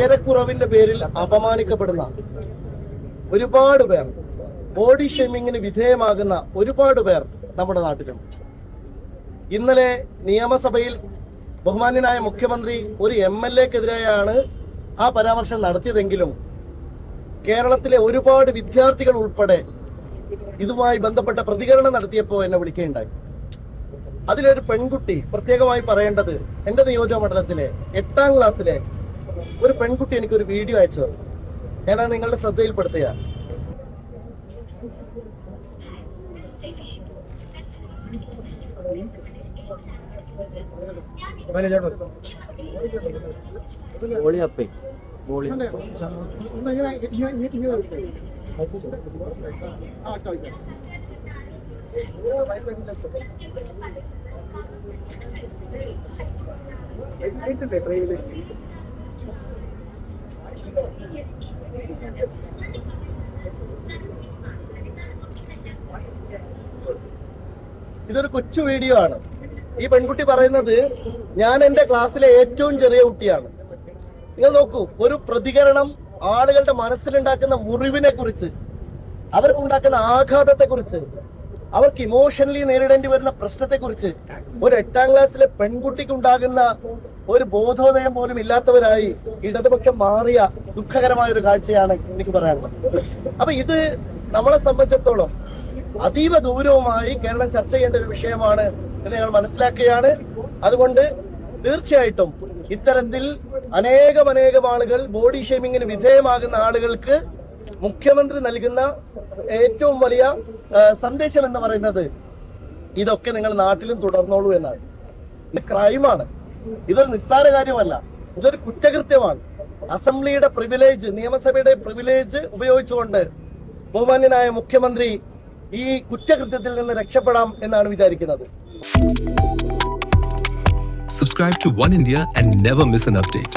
ഉയരക്കുറവിന്റെ പേരിൽ അപമാനിക്കപ്പെടുന്ന ഒരുപാട് പേർ ബോഡി ഷെയ്മിങ്ങിന് വിധേയമാകുന്ന ഒരുപാട് പേർ നമ്മുടെ നാട്ടിലുണ്ട് ഇന്നലെ നിയമസഭയിൽ ബഹുമാന്യനായ മുഖ്യമന്ത്രി ഒരു എം എൽ എക്കെതിരെയാണ് ആ പരാമർശം നടത്തിയതെങ്കിലും കേരളത്തിലെ ഒരുപാട് വിദ്യാർത്ഥികൾ ഉൾപ്പെടെ ഇതുമായി ബന്ധപ്പെട്ട പ്രതികരണം നടത്തിയപ്പോൾ എന്നെ വിളിക്കുകയുണ്ടായി. അതിലൊരു പെൺകുട്ടി പ്രത്യേകമായി പറയേണ്ടത് എന്റെ നിയോജക മണ്ഡലത്തിലെ എട്ടാം ക്ലാസ്സിലെ ഒരു പെൺകുട്ടി എനിക്ക് ഒരു വീഡിയോ അയച്ചു തന്നു. ഞാനത് നിങ്ങളുടെ ശ്രദ്ധയിൽപ്പെടുത്തുക. മോളിയപ്പേ മോളി. ഇതൊരു കൊച്ചു വീഡിയോ ആണ്. ഈ പെൺകുട്ടി പറയുന്നത് ഞാൻ എന്റെ ക്ലാസ്സിലെ ഏറ്റവും ചെറിയ കുട്ടിയാണ്. നിങ്ങൾ നോക്കൂ ഒരു പ്രതികരണം ആളുകളുടെ മനസ്സിലുണ്ടാക്കുന്ന മുറിവിനെ കുറിച്ച് അവർക്കുണ്ടാക്കുന്ന ആഘാതത്തെ കുറിച്ച് അവർക്ക് ഇമോഷണലി നേരിടേണ്ടി വരുന്ന പ്രശ്നത്തെ കുറിച്ച് ഒരു എട്ടാം ക്ലാസ്സിലെ പെൺകുട്ടിക്ക് ഉണ്ടാകുന്ന ഒരു ബോധോദയം പോലും ഇല്ലാത്തവരായി ഇടതുപക്ഷം മാറിയ ദുഃഖകരമായ ഒരു കാഴ്ചയാണ് എനിക്ക് പറയാനുള്ളത്. അപ്പൊ ഇത് നമ്മളെ സംബന്ധിച്ചിടത്തോളം അതീവ ഗൗരവമായി കേരളം ചർച്ച ചെയ്യേണ്ട ഒരു വിഷയമാണ് എന്ന് ഞങ്ങൾ മനസ്സിലാക്കുകയാണ്. അതുകൊണ്ട് തീർച്ചയായിട്ടും ഇത്തരത്തിൽ അനേകം അനേകം ആളുകൾ ബോഡി ഷേമിങ്ങിന് വിധേയമാകുന്ന ആളുകൾക്ക് മുഖ്യമന്ത്രി നൽകുന്ന ഏറ്റവും വലിയ സന്ദേശം എന്ന് പറയുന്നത് ഇതൊക്കെ നിങ്ങൾ നാട്ടിലും തുടർന്നോളൂ എന്നാണ്. ഇത് ക്രൈമാണ്. ഇതൊരു നിസ്സാര കാര്യമല്ല. ഇതൊരു കുറ്റകൃത്യമാണ്. അസംബ്ലിയുടെ പ്രിവിലേജ് നിയമസഭയുടെ പ്രിവിലേജ് ഉപയോഗിച്ചുകൊണ്ട് ബഹുമാന്യനായ മുഖ്യമന്ത്രി ഈ കുറ്റകൃത്യത്തിൽ നിന്ന് രക്ഷപ്പെടാം എന്നാണ് വിചാരിക്കുന്നത്. Subscribe to One India and never miss an update.